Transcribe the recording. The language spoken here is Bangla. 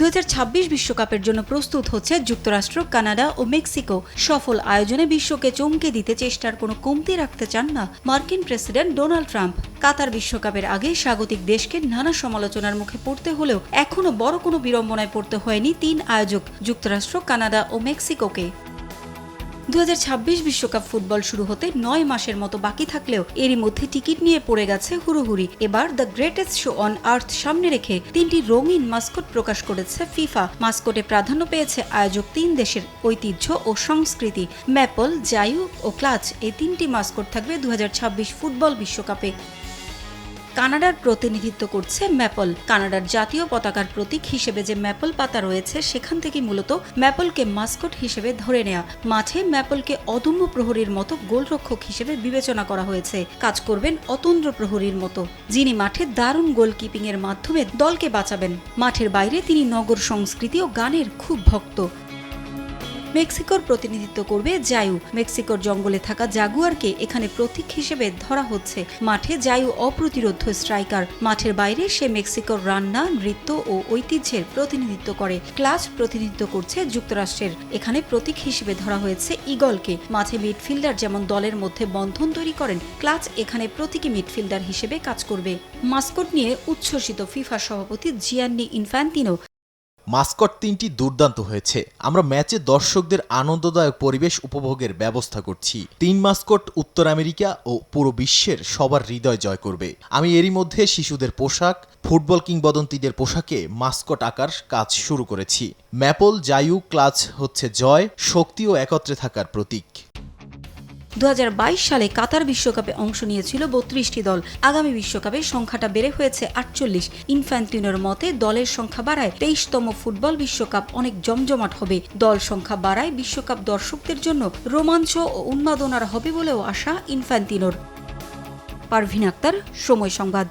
দু বিশ্বকাপের জন্য প্রস্তুত হচ্ছে যুক্তরাষ্ট্র, কানাডা ও মেক্সিকো। সফল আয়োজনে বিশ্বকে চমকে দিতে চেষ্টার কোনো কমতি রাখতে চান না মার্কিন প্রেসিডেন্ট ডোনাল্ড ট্রাম্প। কাতার বিশ্বকাপের আগে স্বাগতিক দেশকে নানা সমালোচনার মুখে পড়তে হলেও এখনও বড় কোনো বিড়ম্বনায় পড়তে হয়নি তিন আয়োজক, যুক্তরাষ্ট্র, কানাডা ও মেক্সিকোকে। দু বিশ্বকাপ ফুটবল শুরু হতে নয় মাসের মতো বাকি থাকলেও এরই মধ্যে টিকিট নিয়ে পড়ে গেছে হুড়োহুড়ি। এবার the greatest show on earth সামনে রেখে তিনটি রঙিন মাস্কট প্রকাশ করেছে ফিফা। মাস্কটে প্রাধান্য পেয়েছে আয়োজক তিন দেশের ঐতিহ্য ও সংস্কৃতি। ম্যাপল জায়ু ও ক্লাচ এই তিনটি মাস্কট থাকবে দু হাজার ছাব্বিশ ফুটবল বিশ্বকাপে। কানাডার প্রতিনিধিত্ব করছে ম্যাপল। কানাডার জাতীয় পতাকার প্রতীক হিসেবে যে ম্যাপল পাতা রয়েছে, সেখান থেকে মূলত ম্যাপলকে মাস্কট হিসেবে ধরে নেয়া। মাঠে ম্যাপলকে অদম্য প্রহরীর মতো গোলরক্ষক হিসেবে বিবেচনা করা হয়েছে। কাজ করবেন অতন্দ্র প্রহরীর মতো। যিনি মাঠে দারুণ গোলকিপিং এর মাধ্যমে দলকে বাঁচাবেন। মাঠের বাইরে তিনি নগর সংস্কৃতি ও গানের খুব ভক্ত। মেক্সিকোর প্রতিনিধিত্ব করবে জায়ু। মেক্সিকোর জঙ্গলে থাকা জাগুয়ারকে এখানে প্রতীক হিসেবে ধরা হচ্ছে। মাঠে জায়ু অপ্রতিরোধ স্ট্রাইকার। মাঠের বাইরে সে মেক্সিকোর রান্না, নৃত্য ও ঐতিহ্যের প্রতিনিধিত্ব করে। ক্লাচ প্রতিনিধিত্ব করছে যুক্তরাষ্ট্রের। এখানে প্রতীক হিসেবে ধরা হয়েছে ইগলকে। মাঠে মিডফিল্ডার যেমন দলের মধ্যে বন্ধন তৈরি করেন, ক্লাচ এখানে প্রতীকী মিডফিল্ডার হিসেবে কাজ করবে। মাস্কট নিয়ে উচ্ছ্বসিত ফিফা সভাপতি জিয়ান্নি ইনফ্যান্তিনো মাস্কট তিনটি দুর্দান্ত হয়েছে। আমরা ম্যাচে দর্শকদের আনন্দদায়ক পরিবেশ উপভোগের ব্যবস্থা করছি। তিন মাস্কট উত্তর আমেরিকা ও পুরো বিশ্বের সবার হৃদয় জয় করবে। আমি এরই মধ্যে শিশুদের পোশাক, ফুটবল কিংবদন্তিদের পোশাকে মাস্কট আকার কাজ শুরু করেছি। ম্যাপল জায়ু ক্লাচ হচ্ছে জয় শক্তি ও একত্রে থাকার প্রতীক। দু হাজার বাইশ সালে কাতার বিশ্বকাপে অংশ নিয়েছিল বত্রিশটি দল। আগামী বিশ্বকাপে সংখ্যাটা বেড়ে হয়েছে আটচল্লিশ। ইনফ্যান্টিনোর মতে, দলের সংখ্যা বাড়ায় তেইশতম ফুটবল বিশ্বকাপ অনেক জমজমাট হবে। দল সংখ্যা বাড়ায় বিশ্বকাপ দর্শকদের জন্য রোমাঞ্চ ও উন্মাদনার হবে বলেও আশা ইনফ্যান্তিনোর পারভিন আক্তার, সময় সংবাদ।